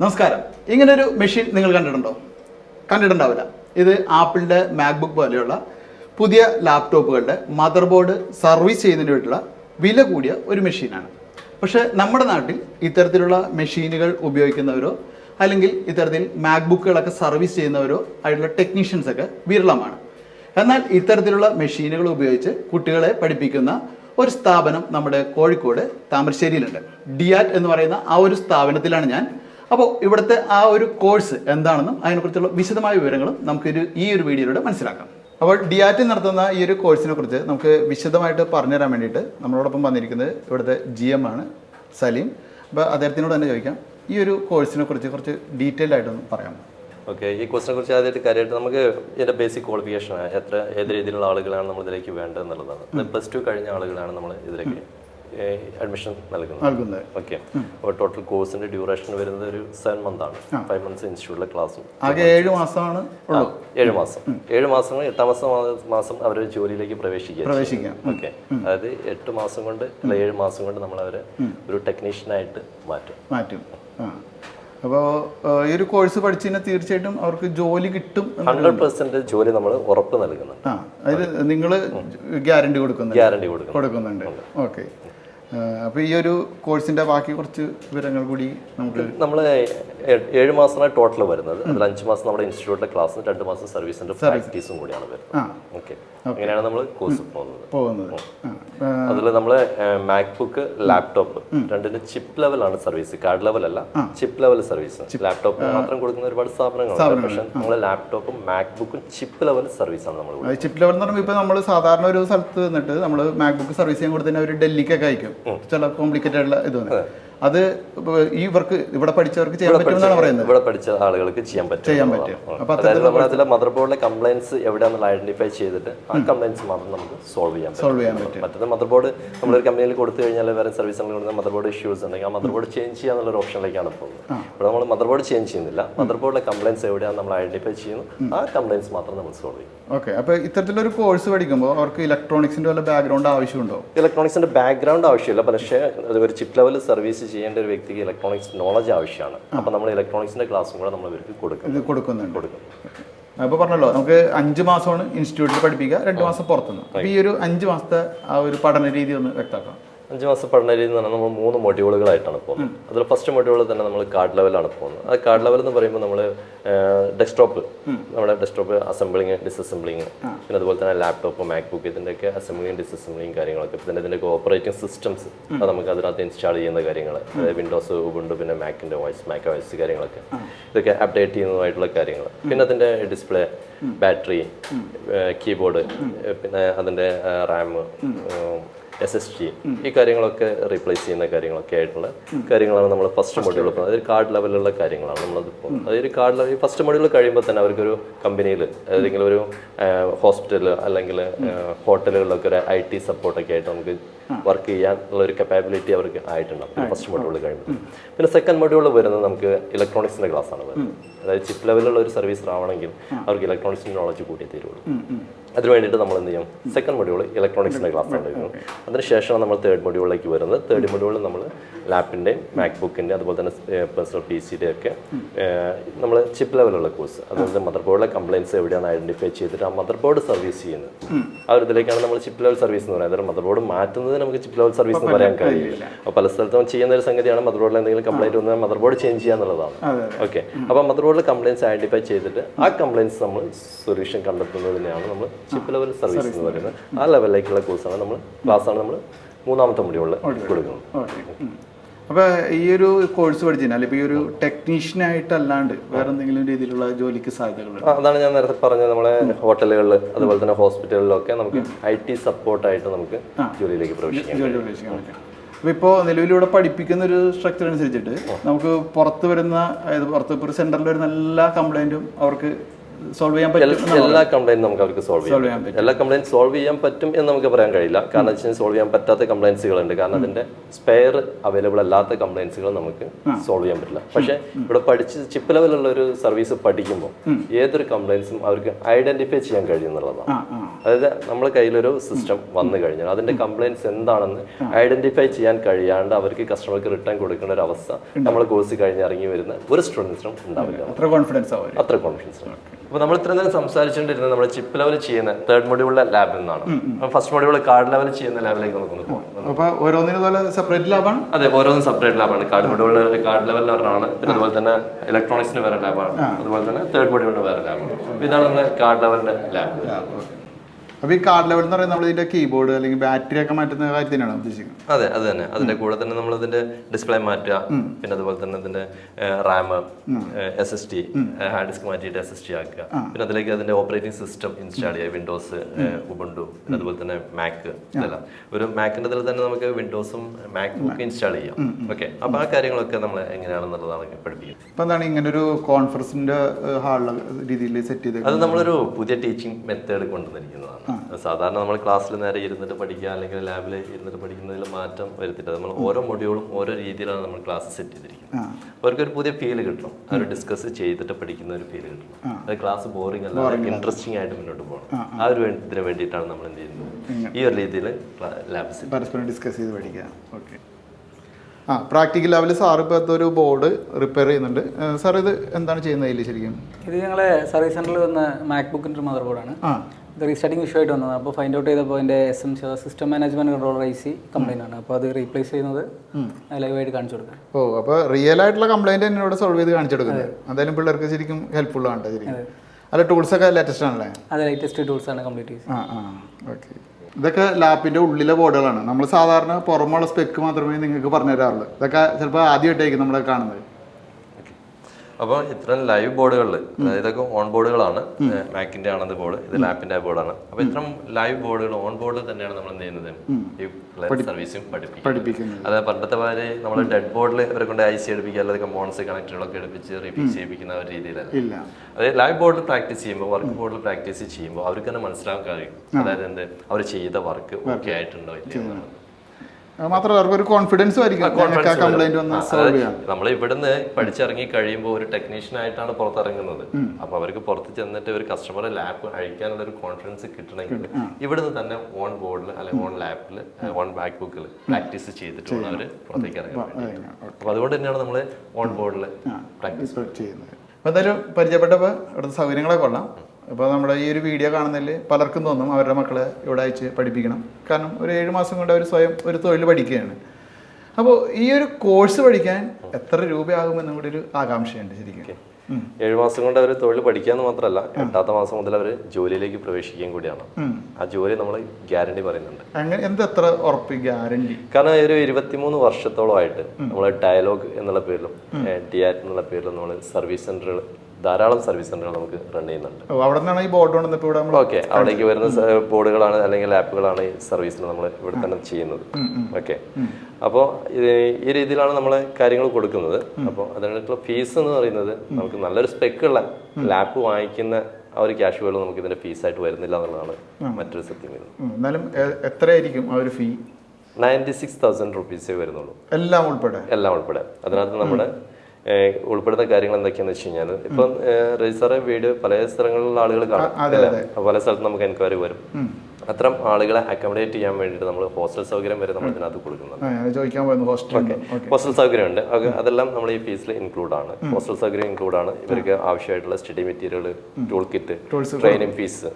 നമസ്കാരം. ഇങ്ങനൊരു മെഷീൻ നിങ്ങൾ കണ്ടിട്ടുണ്ടോ? കണ്ടിട്ടുണ്ടാവില്ല. ഇത് ആപ്പിളിന്റെ മാക്ബുക്ക് പോലെയുള്ള പുതിയ ലാപ്ടോപ്പുകളുടെ മദർ ബോർഡ് സർവീസ് ചെയ്യുന്നതിന് വേണ്ടിയിട്ടുള്ള വില കൂടിയ ഒരു മെഷീനാണ് പക്ഷേ നമ്മുടെ നാട്ടിൽ ഇത്തരത്തിലുള്ള മെഷീനുകൾ ഉപയോഗിക്കുന്നവരോ അല്ലെങ്കിൽ ഇത്തരത്തിൽ മാക്ബുക്കുകളൊക്കെ സർവീസ് ചെയ്യുന്നവരോ ആയിട്ടുള്ള ടെക്നീഷ്യൻസ് ഒക്കെ വിരളമാണ്. എന്നാൽ ഇത്തരത്തിലുള്ള മെഷീനുകൾ ഉപയോഗിച്ച് കുട്ടികളെ പഠിപ്പിക്കുന്ന ഒരു സ്ഥാപനം നമ്മുടെ കോഴിക്കോട് താമരശ്ശേരിയിലുണ്ട്. ഡിയാറ്റ് എന്ന് പറയുന്ന ആ ഒരു സ്ഥാപനത്തിലാണ് ഞാൻ അപ്പോൾ ഇവിടുത്തെ ആ ഒരു കോഴ്സ് എന്താണെന്നും അതിനെക്കുറിച്ചുള്ള വിശദമായ വിവരങ്ങളും നമുക്ക് ഒരു ഈ ഒരു വീഡിയോയിലൂടെ മനസ്സിലാക്കാം. അപ്പോൾ ഡി ആർ ടി നടത്തുന്ന ഈ ഒരു കോഴ്സിനെ കുറിച്ച് നമുക്ക് വിശദമായിട്ട് പറഞ്ഞു തരാൻ വേണ്ടിയിട്ട് നമ്മളോടൊപ്പം വന്നിരിക്കുന്നത് ഇവിടുത്തെ ജി എം ആണ് സലീം. അപ്പോൾ അദ്ദേഹത്തിനോട് തന്നെ ചോദിക്കാം. ഈ ഒരു കോഴ്സിനെ കുറിച്ച് കുറച്ച് ഡീറ്റെയിൽ ആയിട്ടൊന്ന് പറയാം ഓക്കെ ഈ കോഴ്സിനെ കുറിച്ച് ആദ്യമായിട്ട് കാര്യമായിട്ട് നമുക്ക് ഇതിന്റെ ബേസിക് ക്വാളിഫിക്കേഷൻ എത്ര ഏത് രീതിയിലുള്ള ആളുകളാണ് നമ്മൾ ഇതിലേക്ക് വേണ്ടത് എന്നുള്ളതാണ് പ്ലസ് ടു കഴിഞ്ഞ ആളുകളാണ് നമ്മൾ ഇതിലേക്ക് അഡ്മിഷൻ നൽകുന്നത്. നൽകുന്നത്. ഓക്കെ അപ്പോൾ ടോട്ടൽ കോഴ്സിന്റെ ഡ്യൂറേഷൻ വരുന്നത് ഒരു സെവൻ മന്ത് ആണ്. ഫൈവ് മന്ത്സ് ഇൻസ്റ്റിറ്റ്യൂട്ടിലെ ക്ലാസ്സും ആകെ ഏഴ് മാസമാണ് ഏഴ് മാസം. ഏഴ് മാസം എട്ടാം മാസം മാസം അവർ ജോലിയിലേക്ക് പ്രവേശിക്കുക പ്രവേശിക്കാം. ഓക്കെ അതായത് എട്ട് മാസം കൊണ്ട് അല്ല ഏഴ് മാസം കൊണ്ട് നമ്മൾ അവരെ ഒരു ടെക്നീഷ്യനായിട്ട് മാറ്റും. മാറ്റും. അപ്പോൾ ഈ ഒരു കോഴ്സ് പഠിച്ചു കഴിഞ്ഞാൽ തീർച്ചയായിട്ടും അവർക്ക് ജോലി കിട്ടും ഹൺഡ്രഡ് പെർസെന്റ് ജോലി നമ്മൾ ഉറപ്പ് നൽകുന്നുണ്ട്. ആ. അതായത് നിങ്ങൾ ഗ്യാരണ്ടി കൊടുക്കുന്നു ഗ്യാരണ്ടി കൊടുക്കും കൊടുക്കുന്നുണ്ട്. ഓക്കെ അപ്പോൾ ഈ ഒരു കോഴ്സിന്റെ ബാക്കി കുറച്ച് വിവരങ്ങൾ കൂടി നമുക്ക് നമ്മൾ ഏഴ് മാസമാണ് ടോട്ടൽ വരുന്നത്. അതിൽ അഞ്ച് മാസം നമ്മുടെ ഇൻസ്റ്റിറ്റ്യൂട്ടിലെ ക്ലാസ് രണ്ട് മാസം സർവീസിന്റെ പ്രാക്ടീസും കൂടിയാണ് വരുന്നത്. ഓക്കെ. അങ്ങനെയാണ് നമ്മൾ കോഴ്സ് പോകുന്നത്. പോകുന്നത്. അതിൽ നമ്മൾ മാക്ബുക്ക് ലാപ്ടോപ്പ് രണ്ടിന് ചിപ്പ് ലെവലാണ് സർവീസ് കാർഡ് ലെവൽ അല്ല ചിപ്പ് ലെവൽ സർവീസ് ലാപ്ടോപ്പ് മാത്രം കൊടുക്കുന്ന ഒരുപാട് സ്ഥാപനങ്ങളുണ്ട് പക്ഷെ നമ്മൾ ലാപ്ടോപ്പും മാക്ബുക്കും ചിപ്പ് ലെവൽ ആണ് നമ്മൾ. ചിപ്പ് ലെവൽ എന്ന് പറയുമ്പോൾ ഇപ്പോൾ നമ്മൾ സാധാരണ ഒരു സ്ഥലത്ത് നിന്നിട്ട് നമ്മൾ മാക്ബുക്ക് സർവീസ് ചെയ്യാൻ കൊടുത്തതിന് അവർ ഡൽഹിക്കൊക്കെ അയക്കും. ചില കോംപ്ലിക്കേറ്റഡ് ഉള്ള ഇത്. അത് ഈ വർക്ക് ഇവിടെ പഠിച്ചവർക്ക് ചെയ്യാൻ പറ്റുമെന്നാണ് പറയുന്നത്? ഇവിടെ പഠിച്ച ആളുകൾക്ക് ചെയ്യാൻ പറ്റും. ചെയ്യാൻ പറ്റും. ആ. അപ്പൊ അതായത് നമ്മൾ അതിലെ മദർ ബോർഡിലെ കംപ്ലൈൻസ് എവിടെയാണെന്ന് ഐഡന്റിഫൈ ചെയ്തിട്ട് ആ കംപ്ലൈൻസ് മാത്രം നമുക്ക് സോൾവ് ചെയ്യാൻ സോൾവ് ചെയ്യാൻ പറ്റും. മറ്റത് മദർ ബോർഡ് നമ്മളൊരു കമ്പനിയിൽ കൊടുത്തു കഴിഞ്ഞാൽ വേറെ സർവീസ് നമ്മൾ കൊടുക്കുന്ന മദർ ബോർഡ് ഇഷ്യൂസ് ഉണ്ടെങ്കിൽ ആ മദർ ബോർഡ് ചേഞ്ച് ചെയ്യാന്നുള്ള ഒരു ഓപ്ഷനിലേക്കാണ് പോകുന്നത് ഇവിടെ നമ്മൾ മദർ ബോർഡ് ചേഞ്ച് ചെയ്യുന്നില്ല. മദർ ബോർഡിലെ കംപ്ലൈൻസ് എവിടെയാണ് നമ്മൾ ഐഡന്റിഫൈ ചെയ്യുന്നു. ആ കംപ്ലൈൻസ് മാത്രം നമ്മൾ സോൾവ് ചെയ്യും. ഓക്കെ അപ്പോൾ ഇത്തരത്തിലൊരു കോഴ്സ് പഠിക്കുമ്പോൾ അവർക്ക് ഇലക്ട്രോണിക്സിന്റെ വല്ല ബാക്ക്ഗ്രൗണ്ട് ആവശ്യമുണ്ടോ? ഇലക്ട്രോണിക്സിന്റെ ബാക്ക്ഗ്രൗണ്ട് ആവശ്യമില്ല. പക്ഷേ ഒരു ചിപ്പ് ലെവൽ സർവീസ് ചെയ്യേണ്ട ഒരു വ്യക്തിക്ക് ഇലക്ട്രോണിക്സ് നോളജ് ആവശ്യമാണ്. അപ്പോൾ നമ്മൾ ഇലക്ട്രോണിക്സിന്റെ ക്ലാസ്സും കൂടെ നമ്മൾ ഇവർക്ക് കൊടുക്കും. കൊടുക്കുന്നുണ്ട്. കൊടുക്കും. അപ്പോൾ പറഞ്ഞല്ലോ നമുക്ക് അഞ്ച് മാസമാണ് ഇൻസ്റ്റിറ്റ്യൂട്ടിൽ പഠിപ്പിക്കുക രണ്ട് മാസം പുറത്തുനിന്ന്. അപ്പോൾ ഈ ഒരു അഞ്ച് മാസത്തെ ആ ഒരു പഠന രീതി ഒന്ന് വ്യക്തമാക്കാം. അഞ്ച് മാസം പഠന രീതി എന്ന് പറഞ്ഞാൽ നമ്മൾ മൂന്ന് മൊഡ്യൂളുകളായിട്ടാണ് പോകുന്നത്. അതിൽ ഫസ്റ്റ് മൊഡ്യൂൾ തന്നെ നമ്മൾ കാർഡ് ലെവലാണ് പോകുന്നത്. ആ കാർഡ് ലെവൽ എന്ന് പറയുമ്പോൾ നമ്മൾ ഡെസ്ക്ടോപ്പ് നമ്മുടെ ഡെസ്ക്ടോപ്പ് അസംബ്ലിങ് ഡിസസംബ്ലിങ് പിന്നെ അതുപോലെ തന്നെ ലാപ്ടോപ്പ് മാക്ബുക്ക് ഇതിന്റെയൊക്കെ അസംബ്ലിങ് ഡിസസംബ്ലിങ് കാര്യങ്ങളൊക്കെ. പിന്നെ ഇതിന്റെയൊക്കെ ഓപ്പറേറ്റിംഗ് സിസ്റ്റംസ് അത് നമുക്ക് അതിനകത്ത് ഇൻസ്റ്റാൾ ചെയ്യുന്ന കാര്യങ്ങൾ അതായത് വിൻഡോസ് ഉബുണ്ട് പിന്നെ മാക്കിന്റെ വോയിസ് മാക്ക് വോയിസ് കാര്യങ്ങളൊക്കെ. ഇതൊക്കെ അപ്ഡേറ്റ് ചെയ്യുന്നതായിട്ടുള്ള കാര്യങ്ങൾ പിന്നെ അതിന്റെ ഡിസ്പ്ലേ ബാറ്ററി കീബോർഡ് പിന്നെ അതിന്റെ റാം എസ് എസ് ടി ഈ കാര്യങ്ങളൊക്കെ റീപ്ലേസ് ചെയ്യുന്ന കാര്യങ്ങളൊക്കെ ആയിട്ടുള്ള കാര്യങ്ങളാണ് നമ്മൾ ഫസ്റ്റ് മൊഡ്യൂൾ പോകുന്നത്. അതൊരു കാർഡ് ലെവലിലുള്ള കാര്യങ്ങളാണ് നമ്മളത് പോകുന്നത്. അതൊരു കാർഡ് ലെവൽ ഫസ്റ്റ് മൊഡ്യൂൾ കഴിയുമ്പോൾ തന്നെ അവർക്കൊരു കമ്പനിയിൽ ഏതെങ്കിലും ഒരു ഹോസ്പിറ്റൽ അല്ലെങ്കിൽ ഹോട്ടലുകളിലൊക്കെ ഒരു ഐ ടി സപ്പോർട്ടൊക്കെ ആയിട്ട് നമുക്ക് വർക്ക് ചെയ്യാനുള്ള ഒരു കപ്പാബിലിറ്റി അവർക്ക് ആയിട്ടുണ്ടാവും ഫസ്റ്റ് മൊഡ്യൂൾ കഴിയുമ്പോൾ പിന്നെ സെക്കൻഡ് മൊഡ്യൂൾ വരുന്നത് നമുക്ക് ഇലക്ട്രോണിക്സിന്റെ ക്ലാസ്സാണ് വരുന്നത്. അതായത് ചിപ്പ് ലെവലിലുള്ള ഒരു സർവീസ് ആവണമെങ്കിൽ അവർക്ക് ഇലക്ട്രോണിക്സിന്റെ നോളജ് കൂട്ടി തരുള്ളൂ. അതിന് വേണ്ടിയിട്ട് നമ്മൾ എന്ത് ചെയ്യും? സെക്കൻഡ് മൊഡ്യൂൾ ഇലക്ട്രോണിക്സിന്റെ ക്ലാസ് ഉണ്ടായിരുന്നു അതിനുശേഷമാണ് നമ്മൾ തേർഡ് മൊഡ്യൂളിലേക്ക് വരുന്നത്. തേർഡ് മൊഡ്യൂളിൽ നമ്മൾ ലാപ്പിന്റെയും മാക്ബുക്കിന്റെ അതുപോലെ തന്നെ പേഴ്സണൽ പി സിയുടെ ഒക്കെ നമ്മൾ ചിപ്പ് ലെവലുള്ള കോഴ്സ് അതുപോലെ മദർ ബോർഡിലെ കംപ്ലയിൻസ് എവിടെയാണ് ഐഡന്റിഫൈ ചെയ്തിട്ട് ആ മദർ ബോർഡ് സർവീസ് ചെയ്യുന്നത് ആ ഒരു ഇതിലേക്കാണ് നമ്മൾ ചിപ്പ് ലെവൽ സർവീസ് എന്ന് പറയുന്നത്. മദർ ബോർഡ് മാറ്റുന്നത് നമുക്ക് ചിപ്പ് ലെവൽ സർവീസ് എന്ന് പറയാൻ കഴിയില്ല. അപ്പോൾ പല സ്ഥലത്തും ചെയ്യുന്ന ഒരു സംഗതിയാണ് മദർ ബോർഡിൽ എന്തെങ്കിലും കംപ്ലൈന്റ് വന്നാൽ മദർ ബോർഡ് ചേഞ്ച് ചെയ്യുക എന്നുള്ളതാണ്. ഓക്കെ അപ്പോൾ മദർ ബോർഡിലെ കംപ്ലയിൻസ് ഐഡന്റിഫൈ ചെയ്തിട്ട് ആ കംപ്ലയിൻസ് നമ്മൾ സൊല്യൂഷൻ കണ്ടെത്തുന്നതിനെയാണ് നമ്മൾ ചിപ്പ് ലെവൽ സർവീസ് എന്ന് പറയുന്നത് ആ ലെവലിലേക്കുള്ള കോഴ്സാണ് നമ്മൾ ക്ലാസ്സാണ് നമ്മൾ മൂന്നാമത്തെ മുടിയുള്ള കൊടുക്കുന്നത്. അപ്പോൾ ഈ ഒരു കോഴ്സ് പഠിച്ചു കഴിഞ്ഞാൽ ഇപ്പോൾ ഈ ഒരു ടെക്നീഷ്യനായിട്ടല്ലാണ്ട് വേറെ എന്തെങ്കിലും രീതിയിലുള്ള ജോലിക്ക് സാധ്യതകളുണ്ട്? ആ, അതാണ് ഞാൻ നേരത്തെ പറഞ്ഞത്. നമ്മളെ ഹോട്ടലുകളിൽ അതുപോലെ തന്നെ ഹോസ്പിറ്റലിലൊക്കെ നമുക്ക് ഐ ടി സപ്പോർട്ടായിട്ട് നമുക്ക് ജോലിയിലേക്ക് പ്രവേശിക്കാം ജോലി പ്രവേശിക്കാൻ പറ്റും അപ്പോൾ ഇപ്പോൾ നിലവിലൂടെ പഠിപ്പിക്കുന്ന ഒരു സ്ട്രക്ചർ അനുസരിച്ചിട്ട് നമുക്ക് പുറത്ത് വരുന്ന അതായത് പുറത്ത് ഇപ്പോൾ ഒരു സെന്ററിൽ വരുന്ന എല്ലാ കംപ്ലൈന്റും അവർക്ക് സോൾവ് ചെയ്യാൻ പറ്റും എല്ലാ കംപ്ലൈന്റ് നമുക്ക് അവർക്ക് സോൾവ് ചെയ്യാം ചെയ്യാൻ പറ്റും. എല്ലാ കംപ്ലൈന്റ് സോൾവ് ചെയ്യാൻ പറ്റും എന്ന് നമുക്ക് പറയാൻ കഴിയില്ല. കാരണം വെച്ചാൽ സോൾവ് ചെയ്യാൻ പറ്റാത്ത കംപ്ലൈൻസുകളുണ്ട് കാരണം അതിന്റെ സ്പെയർ അവൈലബിൾ അല്ലാത്ത കംപ്ലൈൻസുകൾ നമുക്ക് സോൾവ് ചെയ്യാൻ പറ്റില്ല. പക്ഷേ ഇവിടെ പഠിച്ച് ചിപ്പ് ലെവലുള്ള ഒരു സർവീസ് പഠിക്കുമ്പോൾ ഏതൊരു കംപ്ലൈൻസും അവർക്ക് ഐഡന്റിഫൈ ചെയ്യാൻ കഴിയും എന്നുള്ളതാണ്. ആ ആ. അതായത് നമ്മുടെ കയ്യിലൊരു സിസ്റ്റം വന്നു കഴിഞ്ഞാൽ അതിന്റെ കംപ്ലൈൻസ് എന്താണെന്ന് ഐഡന്റിഫൈ ചെയ്യാൻ കഴിയാണ്ട് അവർക്ക് കസ്റ്റമർക്ക് റിട്ടേൺ കൊടുക്കേണ്ട ഒരു അവസ്ഥ നമ്മൾ കോഴ്സ് കഴിഞ്ഞ് ഇറങ്ങി വരുന്ന ഒരു സ്റ്റുഡൻസിനും ഉണ്ടാവില്ല. അത്ര കോൺഫിഡൻസ് ആവും അത്ര കോൺഫിഡൻസ് അപ്പോൾ നമ്മൾ ഇത്ര നേരം സംസാരിച്ചുകൊണ്ടിരുന്നത് നമ്മൾ ചിപ്പ് ലെവൽ ചെയ്യുന്ന തേർഡ് മൊഡ്യൂളിലെ ലാബിൽ നിന്നാണ്. ഫസ്റ്റ് മൊഡ്യൂൾ കാർഡ് ലെവൽ ചെയ്യുന്ന ലാബിലേക്ക് നമുക്കൊന്ന് പോകാം അപ്പൊ ഓരോന്നിനും സെപ്പറേറ്റ് ലാബാണ് അതെ ഓരോന്നും സെപ്പറേറ്റ് ലാബാണ് കാർഡ് മൊഡ്യൂളിൽ കാർഡ് ലെവലിൽ ഒരെണ്ണമാണ് പിന്നെ അതുപോലെ തന്നെ ഇലക്ട്രോണിക്സിന് വേറെ ലാബാണ് അതുപോലെ തന്നെ തേർഡ് മൊഡ്യൂളിന് വേറെ ലാബാണ് അപ്പോൾ ഇതാണ് നമ്മുടെ കാർഡ് ലെവലിന്റെ ലാബ് അപ്പൊ ഈ കാർഡ് ലെവൽ എന്ന് പറയുന്നത് നമ്മൾ ഇതിന്റെ കീബോർഡ് അല്ലെങ്കിൽ ബാറ്ററി ഒക്കെ മാറ്റുന്ന കാര്യത്തിനാണ് ഉദ്ദേശിക്കുന്നത്? അതെ അത് തന്നെ. അതിന്റെ കൂടെ തന്നെ നമ്മൾ ഇതിന്റെ ഡിസ്പ്ലേ മാറ്റുക. പിന്നെ അതുപോലെ തന്നെ ഇതിന്റെ RAM S S D hard disk മാറ്റിയിട്ട് എസ് എസ് ടി ആക്കുക. പിന്നെ അതിലേക്ക് അതിന്റെ ഓപ്പറേറ്റിംഗ് സിസ്റ്റം ഇൻസ്റ്റാൾ ചെയ്യുക. വിൻഡോസ് ഉബുണ്ടു പിന്നെ അതുപോലെ തന്നെ മാക്ക് ഇതെല്ലാം. ഒരു മാക്കിന്റെ ഇതിൽ തന്നെ നമുക്ക് വിൻഡോസും മാക്കും ഒക്കെ ഇൻസ്റ്റാൾ ചെയ്യാം. ഓക്കെ അപ്പൊ ആ കാര്യങ്ങളൊക്കെ നമ്മൾ എങ്ങനെയാണെന്നുള്ളതാണ് പഠിപ്പിക്കുന്നത്. ഇപ്പൊ എന്താണ് ഇങ്ങനെ ഒരു കോൺഫറൻസിന്റെ ഹാളിലെ രീതിയിൽ സെറ്റ് ചെയ്ത് അത് നമ്മളൊരു പുതിയ ടീച്ചിങ് മെത്തേഡ് കൊണ്ടുവന്നിരിക്കുന്നതാണ്. സാധാരണ നമ്മൾ ക്ലാസ്സിൽ നേരെ ഇരുന്നിട്ട് പഠിക്കുക അല്ലെങ്കിൽ ലാബിൽ ഇരുന്നിട്ട് പഠിക്കുന്നതിൽ മാറ്റം വരുത്തില്ല നമ്മൾ ഓരോ മൊഡ്യൂളും ഓരോ രീതിയിലാണ് നമ്മൾ ക്ലാസ് സെറ്റ് ചെയ്തിരിക്കുന്നത്. അവർക്കൊരു പുതിയ ഫീൽ കിട്ടും. അവർ ഡിസ്കസ് ചെയ്തിട്ട് പഠിക്കുന്ന ഒരു ഫീൽ കിട്ടും. അത് ക്ലാസ് ബോറിംഗ് അല്ല ഇൻട്രസ്റ്റിംഗ് ആയിട്ട് മുന്നോട്ട് പോകണം. ആ ഒരു ഇതിന് വേണ്ടിയിട്ടാണ് നമ്മൾ എന്ത് ചെയ്യുന്നത്? ഈ ഒരു രീതിയിൽ ലാബ് സെറ്റ് പരസ്പരം ഡിസ്കസ് ചെയ്ത് പഠിക്കുക. ഓക്കെ ആ പ്രാക്ടിക്കൽ ലെവലിൽ സാർ ഇപ്പോൾ ഒരു ബോർഡ് റിപ്പയർ ചെയ്യുന്നുണ്ട്. സാർ ഇത് എന്താണ് ചെയ്യുന്നത് ശരിക്കും? ഇത് ഞങ്ങളെ സർവീസ് സെന്ററിൽ വന്ന മാക്ബുക്കിന്റെ ഒരു മദർ ബോർഡാണ് ആ. ഇത് റീസ്റ്റാർട്ടിംഗ് ഇഷ്യൂ ആയിട്ട് വന്നതാണ്. അപ്പോൾ ഫൈൻഡ് ഔട്ട് ചെയ്തപ്പോൾ എന്റെ S M system management controller I C complaint ആണ്. അപ്പോൾ അത് റീപ്ലേസ് ചെയ്യുന്നത് ലൈവായിട്ട് കാണിച്ചു കൊടുക്കാം. ഓ അപ്പോൾ റിയൽ ആയിട്ടുള്ള കംപ്ലൈന്റ് എന്നോട് സോൾവ് ചെയ്ത് കാണിച്ചു കൊടുക്കുന്നത്. എന്തായാലും പിള്ളേർക്ക് ശരിക്കും ഹെൽപ്ഫുൾ ആണ് ശരിക്കും. അല്ല ടൂൾസ് ഒക്കെ ലേറ്റസ്റ്റ് ആണല്ലേ? അത് ലേറ്റസ്റ്റ് ടൂൾസ് ആണ് കംപ്ലീറ്റ് ആ ആ ഓക്കെ ഇതൊക്കെ ലാപ്പിന്റെ ഉള്ളിലെ ബോർഡുകളാണ് നമ്മൾ സാധാരണ പുറമുള്ള സ്പെക്ക് മാത്രമേ നിങ്ങൾക്ക് പറഞ്ഞു തരാറുള്ളൂ ഇതൊക്കെ ചിലപ്പോൾ ആദ്യമായിട്ടായിരിക്കും നമ്മളെ കാണുന്നത്. അപ്പോൾ ഇത്രയും ലൈവ് ബോർഡുകളിൽ അതായത് ഇതൊക്കെ ഓൺ ബോർഡുകളാണ് മാക്കിന്റെ ആണത് ബോർഡ് ഇത് ലാപ്പിന്റെ ബോർഡാണ് അപ്പോൾ ഇത്തരം ലൈവ് ബോർഡുകൾ ഓൺ ബോർഡിൽ തന്നെയാണ് നമ്മൾ എന്ത് ചെയ്യുന്നത്? ഈ സർവീസും പഠിപ്പിക്കുന്നത്. അതായത് അത് പണ്ടത്തെ മാതിരി നമ്മൾ ഡെഡ് ബോർഡിൽ ഇവരെ കൊണ്ട് ഐ സി എടുപ്പിക്കുക അല്ലെങ്കിൽ കമ്പോണൻസ് കണക്ടറുകളൊക്കെ എടുപ്പിച്ച് റിപ്പീറ്റ് ചെയ്യിപ്പിക്കുന്ന ഒരു രീതിയിലല്ല. അതായത് അതെ ലൈവ് ബോർഡിൽ പ്രാക്ടീസ് ചെയ്യുമ്പോൾ വർക്ക് ബോർഡിൽ പ്രാക്ടീസ് ചെയ്യുമ്പോൾ അവർക്ക് തന്നെ മനസ്സിലാക്കാൻ കഴിയും. അതായത് എന്ത്? അവർ ചെയ്ത വർക്ക് ഓക്കെ ആയിട്ടുണ്ടോ ഇല്ലയോ മാത്രമല്ല കോൺഫിഡൻസും നമ്മൾ ഇവിടുന്ന് പഠിച്ചിറങ്ങി കഴിയുമ്പോൾ ഒരു ടെക്നീഷ്യൻ ആയിട്ടാണ് പുറത്തിറങ്ങുന്നത്. അപ്പൊ അവർക്ക് പുറത്ത് ചെന്നിട്ട് ഒരു കസ്റ്റമറെ ലാപ്പ് അഴിക്കാനുള്ള ഒരു കോൺഫിഡൻസ് കിട്ടണമെങ്കിൽ ഇവിടുന്ന് തന്നെ ഓൺ ബോർഡിൽ അല്ലെങ്കിൽ ഓൺ ലാപ്പിൽ ഓൺ ബാക്ക് ബുക്കിൽ പ്രാക്ടീസ് ചെയ്തിട്ട് അവർ അവർ പുറത്തേക്ക് ഇറങ്ങാൻ വേണ്ടി അപ്പൊ അതുകൊണ്ട് തന്നെയാണ് നമ്മൾ ഓൺ ബോർഡിൽ പ്രാക്ടീസ് ചെയ്യുന്നത്. എന്തായാലും പരിചയപ്പെട്ടപ്പോൾ ഇവിടുത്തെ സൗകര്യങ്ങളെ കൊള്ളാം. ഇപ്പോൾ നമ്മുടെ ഈ ഒരു വീഡിയോ കാണുന്നതിൽ പലർക്കും തോന്നും അവരുടെ മക്കളെ ഇവിടെ അയച്ച് പഠിപ്പിക്കണം. കാരണം ഒരു ഏഴ് മാസം കൊണ്ട് അവർ സ്വയം ഒരു തൊഴിൽ പഠിക്കുകയാണ്. അപ്പോൾ ഈ ഒരു കോഴ്സ് പഠിക്കാൻ എത്ര രൂപയാകുമെന്നും കൂടി ഒരു ആകാംക്ഷയുണ്ട് ശരിക്കും. ഏഴു മാസം കൊണ്ട് അവർ തൊഴിൽ പഠിക്കാന്ന് മാത്രമല്ല എട്ടാമത്തെ മാസം മുതൽ അവർ ജോലിയിലേക്ക് പ്രവേശിക്കുകയും കൂടിയാണ്. ആ ജോലി നമ്മൾ ഗ്യാരണ്ടി പറയുന്നുണ്ട്. അങ്ങനെ എന്ത് എത്ര ഉറപ്പ് ഗ്യാരണ്ടി? കാരണം ഒരു ഇരുപത്തിമൂന്ന് വർഷത്തോളമായിട്ട് നമ്മൾ ഡയലോഗ് എന്നുള്ള പേരിലും ഡിയാറ്റ് എന്നുള്ള പേരിലും നമ്മൾ സർവീസ് സെന്ററുകൾ ധാരാളം സർവീസ് സെന്ററുകൾ നമുക്ക് റൺ ചെയ്യുന്നുണ്ട്. അവിടെ നിന്നാണ് ഈ ബോർഡ് കൊണ്ടുവന്നപ്പോൾ ഇവിടെ നമ്മൾ ഓക്കെ അവിടേക്ക് വരുന്ന ബോർഡുകളാണ് അല്ലെങ്കിൽ ആപ്പുകളാണ് ഈ സർവീസിന് നമ്മൾ ഇവിടെ തന്നെ ചെയ്യുന്നത്. ഓക്കെ അപ്പോൾ ഈ രീതിയിലാണ് നമ്മൾ കാര്യങ്ങൾ കൊടുക്കുന്നത്. അപ്പോൾ അതിനായിട്ടുള്ള ഫീസ് എന്ന് പറയുന്നത് നമുക്ക് നല്ലൊരു സ്പെക്കുള്ള ലാപ്പ് വാങ്ങിക്കുന്ന ആ ഒരു ക്യാഷ് വേളും നമുക്ക് ഇതിന്റെ ഫീസ് ആയിട്ട് വരുന്നില്ല എന്നുള്ളതാണ് മറ്റൊരു സത്യം വരുന്നത്. എന്നാലും എത്രയായിരിക്കും ആ ഒരു ഫീ നയന്റി സിക്സ് തൗസൻഡ് റുപ്പീസേ വരുന്നുള്ളൂ. എല്ലാം ഉൾപ്പെടെ? എല്ലാം ഉൾപ്പെടെ. അതിനകത്ത് നമ്മുടെ ഉൾപ്പെടുന്ന കാര്യങ്ങൾ എന്തൊക്കെയാന്ന് വെച്ച് കഴിഞ്ഞാൽ ഇപ്പം രജിസ്റ്ററെ വീട് പല സ്ഥലങ്ങളിലുള്ള ആളുകൾ കാണും പല സ്ഥലത്ത് നമുക്ക് എൻക്വയറി വരും. അത്തരം ആളുകളെ അക്കോമഡേറ്റ് ചെയ്യാൻ വേണ്ടിയിട്ട് നമ്മൾ ഹോസ്റ്റൽ സൗകര്യം വരെ നമ്മൾ ഇതിനകത്ത് കൊടുക്കുന്നുണ്ട് ഹോസ്റ്റൽ സൗകര്യം ഉണ്ട് അതെല്ലാം നമ്മൾ ഈ ഫീസിൽ ഇൻക്ലൂഡ് ആണ്. ഹോസ്റ്റൽ സൗകര്യം ഇൻക്ലൂഡ് ആണ്. ഇവർക്ക് ആവശ്യമായിട്ടുള്ള study material tool kit training fees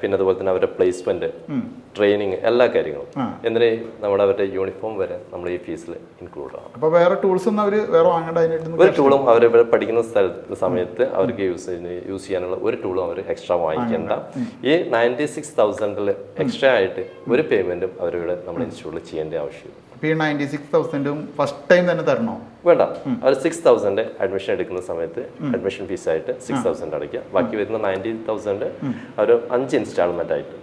പിന്നെ അതുപോലെ തന്നെ അവരുടെ പ്ലേസ്മെന്റ് ട്രെയിനിങ് എല്ലാ കാര്യങ്ങളും. എന്തിന്? നമ്മുടെ അവരുടെ യൂണിഫോം വരെ നമ്മൾ ഈ ഫീസിൽ ഇൻക്ലൂഡ് ആണ് അപ്പോൾ വേറെ ടൂൾസ് ഒന്നും അവർ വേറെ വാങ്ങേണ്ട ഒരു ടൂളും അവർ ഇവിടെ പഠിക്കുന്ന സ്ഥലത്ത് സമയത്ത് അവർക്ക് യൂസ് യൂസ് ചെയ്യാനുള്ള ഒരു ടൂളും അവർ എക്സ്ട്രാ വാങ്ങിക്കേണ്ട. ഈ നയന്റി സിക്സ് തൗസൻഡിൽ എക്സ്ട്രാ ആയിട്ട് ഒരു പേയ്മെന്റും അവരിവിടെ നമ്മൾ ഇൻസ്റ്റിറ്റ്യൂട്ടിൽ ചെയ്യേണ്ട ആവശ്യമില്ല. ഈ നയന്റി സിക്സ് തൗസൻഡും ഫസ്റ്റ് ടൈം തന്നെ തരണോ? വേണ്ട. അവർ സിക്സ് തൗസൻഡ് അഡ്മിഷൻ എടുക്കുന്ന സമയത്ത് അഡ്മിഷൻ ഫീസ് ആയിട്ട് സിക്സ് തൗസൻഡ് അടയ്ക്കുക. ബാക്കി വരുന്ന നയന്റി തൗസൻഡ് അവർ അഞ്ച് ഇൻസ്റ്റാൾമെന്റ് ആയിട്ട്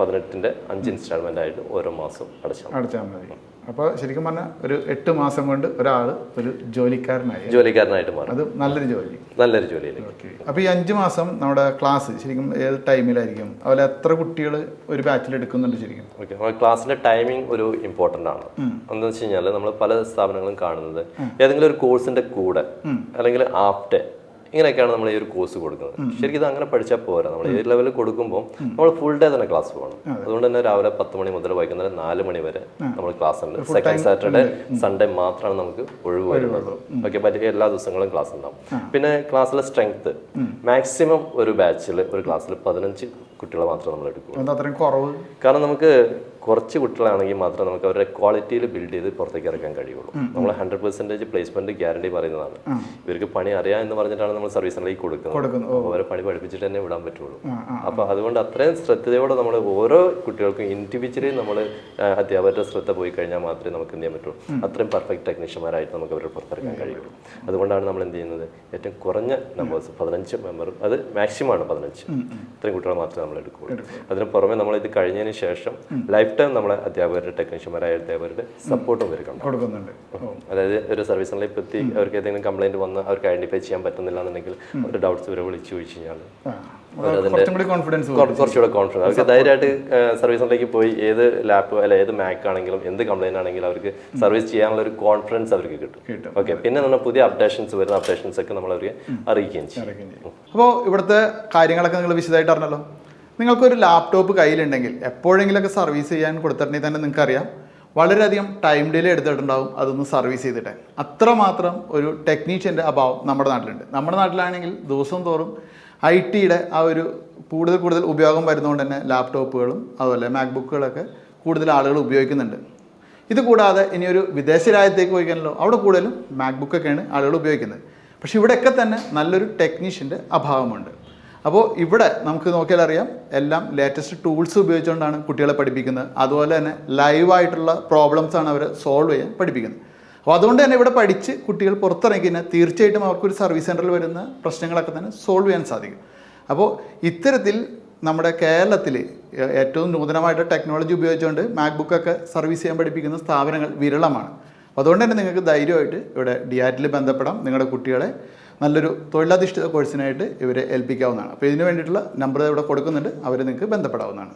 പതിനെട്ടിന്റെ അഞ്ച് ഇൻസ്റ്റാൾമെന്റ് ആയിട്ട് ഓരോ മാസം അടച്ചാൽ. അടച്ചാൽ മതി. അപ്പോൾ ശരിക്കും പറഞ്ഞാൽ ഒരു എട്ട് മാസം കൊണ്ട് ഒരാൾ ഒരു ജോലിക്കാരനായി. ജോലിക്കാരനായിട്ട് മാറും. അത് നല്ലൊരു ജോലി. നല്ലൊരു ജോലി അപ്പോൾ ഈ അഞ്ച് മാസം നമ്മുടെ ക്ലാസ് ശരിക്കും ഏത് ടൈമിലായിരിക്കും? അതുപോലെ എത്ര കുട്ടികൾ ഒരു ബാച്ചിൽ എടുക്കുന്നുണ്ട് ശരിക്കും? ഓക്കെ. ക്ലാസ്സിന്റെ ടൈമിംഗ് ഒരു ഇമ്പോർട്ടന്റ് ആണ്. എന്താണെന്ന് വെച്ച് കഴിഞ്ഞാൽ നമ്മൾ പല സ്ഥാപനങ്ങളും കാണുന്നത് ഏതെങ്കിലും ഒരു കോഴ്സിന്റെ കൂടെ അല്ലെങ്കിൽ ആഫ്റ്റർ ഇങ്ങനെയൊക്കെയാണ് നമ്മൾ ഈ ഒരു കോഴ്സ് കൊടുക്കുന്നത്. ശരിക്കും ഇത് അങ്ങനെ പഠിച്ചാൽ പോരാ. നമ്മൾ ഏത് ലെവലിൽ കൊടുക്കുമ്പോൾ നമ്മൾ ഫുൾ ഡേ തന്നെ ക്ലാസ് പോകണം. അതുകൊണ്ട് തന്നെ രാവിലെ പത്ത് മണി മുതൽ വൈകുന്നേരം നാല് മണി വരെ നമ്മൾ ക്ലാസ് ഉണ്ട്. സെക്കൻഡ് സാറ്റർഡേ സൺഡേ മാത്രമാണ് നമുക്ക് ഒഴിവ് വരുന്നത്. ഓക്കെ പറ്റിയ എല്ലാ ദിവസങ്ങളും ക്ലാസ് ഉണ്ടാവും. പിന്നെ ക്ലാസ്സിലെ സ്ട്രെങ്ത് മാക്സിമം ഒരു ബാച്ചിൽ ഒരു ക്ലാസ്സിൽ പതിനഞ്ച് കുട്ടികളെ മാത്രമേ നമ്മൾ എടുക്കൂ കാരണം നമുക്ക് കുറച്ച് കുട്ടികളാണെങ്കിൽ മാത്രമേ നമുക്ക് അവരുടെ ക്വാളിറ്റിയിൽ ബിൽഡ് ചെയ്ത് പുറത്തേക്ക് ഇറക്കാൻ കഴിയുള്ളൂ. നമ്മൾ ഹൺഡ്രഡ് പെർസെന്റേജ് പ്ലേസ്മെന്റ് ഗ്യാരണ്ടി പറയുന്നതാണ്. ഇവർക്ക് പണി അറിയാം എന്ന് പറഞ്ഞിട്ടാണ് നമ്മൾ സർവീസിലേക്ക് കൊടുക്കുന്നത്. കൊടുക്കുന്നു. അവരെ പണി പഠിപ്പിച്ചിട്ട് തന്നെ വിടാൻ പറ്റുള്ളൂ. അപ്പോൾ അതുകൊണ്ട് അത്രയും ശ്രദ്ധയോടെ നമ്മൾ ഓരോ കുട്ടികൾക്കും ഇൻഡിവിജ്വലി നമ്മൾ അധ്യാപകരുടെ ശ്രദ്ധ പോയി കഴിഞ്ഞാൽ മാത്രമേ നമുക്ക് എന്ത് ചെയ്യാൻ പറ്റുള്ളൂ അത്രയും പെർഫെക്റ്റ് ടെക്നീഷ്യന്മാരായിട്ട് നമുക്ക് അവരെ പുറത്തിറക്കാൻ കഴിയുള്ളൂ. അതുകൊണ്ടാണ് നമ്മൾ എന്ത് ചെയ്യുന്നത്? ഏറ്റവും കുറഞ്ഞ നമ്പേഴ്സ് പതിനഞ്ച് മെമ്പർ അത് മാക്സിമം ആണ് പതിനഞ്ച്. ഇത്രയും കുട്ടികളെ മാത്രമേ നമ്മൾ എടുക്കുകയുള്ളൂ. അതിന് പുറമെ നമ്മൾ ഇത് കഴിഞ്ഞതിന് ശേഷം ലൈഫ് ടൈം നമ്മളെ അധ്യാപകരുടെ ടെക്നീഷ്യന്മാരായ അധ്യാപകരുടെ സപ്പോർട്ടും ഇവർക്കുണ്ട് കൊടുക്കുന്നുണ്ട്. അതായത് ഒരു സർവീസ് സെന്ററിൽ എത്തി അവർക്ക് ഏതെങ്കിലും കംപ്ലൈന്റ് വന്ന് അവർക്ക് ഐഡന്റിഫൈ ചെയ്യാൻ പറ്റുന്നില്ല എന്നുണ്ടെങ്കിൽ അവരുടെ ഡൗട്ട്സ് ഇവരെ വിളിച്ചു ചോദിച്ചു കഴിഞ്ഞാൽ കുറച്ചുകൂടെ കോൺഫിഡൻസ് അവർക്ക് ധൈര്യമായിട്ട് സർവീസ് സെന്ററിലേക്ക് പോയി ഏത് ലാപ്പ് അല്ല ഏത് മാക് ആണെങ്കിലും എന്ത് കംപ്ലൈന്റ് ആണെങ്കിലും അവർക്ക് സർവീസ് ചെയ്യാനുള്ള ഒരു കോൺഫിഡൻസ് അവർക്ക് കിട്ടും. കിട്ടും. ഓക്കെ പിന്നെ നമ്മൾ പുതിയ അപ്ഡേഷൻസ് വരുന്ന അപ്ഡേഷൻസ് ഒക്കെ നമ്മൾ അവർക്ക് അറിയിക്കുകയും ചെയ്യും. അപ്പോൾ ഇവിടുത്തെ കാര്യങ്ങളൊക്കെ നിങ്ങൾ വിശദമായിട്ട് അറിഞ്ഞല്ലോ? നിങ്ങൾക്കൊരു ലാപ്ടോപ്പ് കയ്യിലുണ്ടെങ്കിൽ എപ്പോഴെങ്കിലൊക്കെ സർവീസ് ചെയ്യാൻ കൊടുത്തിട്ടുണ്ടെങ്കിൽ തന്നെ നിങ്ങൾക്കറിയാം. വളരെയധികം ടൈം ഡിലേ എടുത്തിട്ടുണ്ടാവും അതൊന്ന് സർവീസ് ചെയ്തിട്ട്. അത്രമാത്രം ഒരു ടെക്നീഷ്യന്റെ അഭാവം നമ്മുടെ നാട്ടിലുണ്ട്. നമ്മുടെ നാട്ടിലാണെങ്കിൽ ദിവസം തോറും ഐ ടിയുടെ ആ ഒരു കൂടുതൽ കൂടുതൽ ഉപയോഗം വരുന്നതുകൊണ്ട് തന്നെ ലാപ്ടോപ്പുകളും അതുപോലെ മാക്ബുക്കുകളൊക്കെ കൂടുതൽ ആളുകൾ ഉപയോഗിക്കുന്നുണ്ട്. ഇത് കൂടാതെ ഇനി ഒരു വിദേശ രാജ്യത്തേക്ക് പോയിക്കാനല്ലോ അവിടെ കൂടുതലും മാക്ബുക്കൊക്കെയാണ് ആളുകൾ ഉപയോഗിക്കുന്നത്. പക്ഷേ ഇവിടെയൊക്കെ തന്നെ നല്ലൊരു ടെക്നീഷ്യന്റെ അഭാവമുണ്ട്. അപ്പോൾ ഇവിടെ നമുക്ക് നോക്കിയാൽ അറിയാം എല്ലാം ലേറ്റസ്റ്റ് ടൂൾസ് ഉപയോഗിച്ചുകൊണ്ടാണ് കുട്ടികളെ പഠിപ്പിക്കുന്നത്. അതുപോലെ തന്നെ ലൈവായിട്ടുള്ള ആണ് അവർ സോൾവ് ചെയ്യാൻ പഠിപ്പിക്കുന്നത്. അപ്പോൾ അതുകൊണ്ട് തന്നെ ഇവിടെ പഠിച്ച് കുട്ടികൾ പുറത്തിറങ്ങി കഴിഞ്ഞാൽ തീർച്ചയായിട്ടും അവർക്കൊരു സർവീസ് സെന്ററിൽ വരുന്ന പ്രശ്നങ്ങളൊക്കെ തന്നെ സോൾവ് ചെയ്യാൻ സാധിക്കും. അപ്പോൾ ഇത്തരത്തിൽ നമ്മുടെ കേരളത്തിൽ ഏറ്റവും നൂതനമായിട്ട് ടെക്നോളജി ഉപയോഗിച്ചുകൊണ്ട് മാക്ബുക്കൊക്കെ സർവീസ് ചെയ്യാൻ പഠിപ്പിക്കുന്ന സ്ഥാപനങ്ങൾ വിരളമാണ്. അതുകൊണ്ട് തന്നെ നിങ്ങൾക്ക് ധൈര്യമായിട്ട് ഇവിടെ ഡി ആറ്റിൽ ബന്ധപ്പെടാം. നിങ്ങളുടെ കുട്ടികളെ നല്ലൊരു തൊഴിലധിഷ്ഠിത കോഴ്സിനായിട്ട് ഇവരെ ഏൽപ്പിക്കാവുന്നതാണ്. അപ്പോൾ ഇതിന് വേണ്ടിയിട്ടുള്ള നമ്പർ ഇവിടെ കൊടുക്കുന്നുണ്ട്. അവർ നിങ്ങൾക്ക് ബന്ധപ്പെടാവുന്നതാണ്.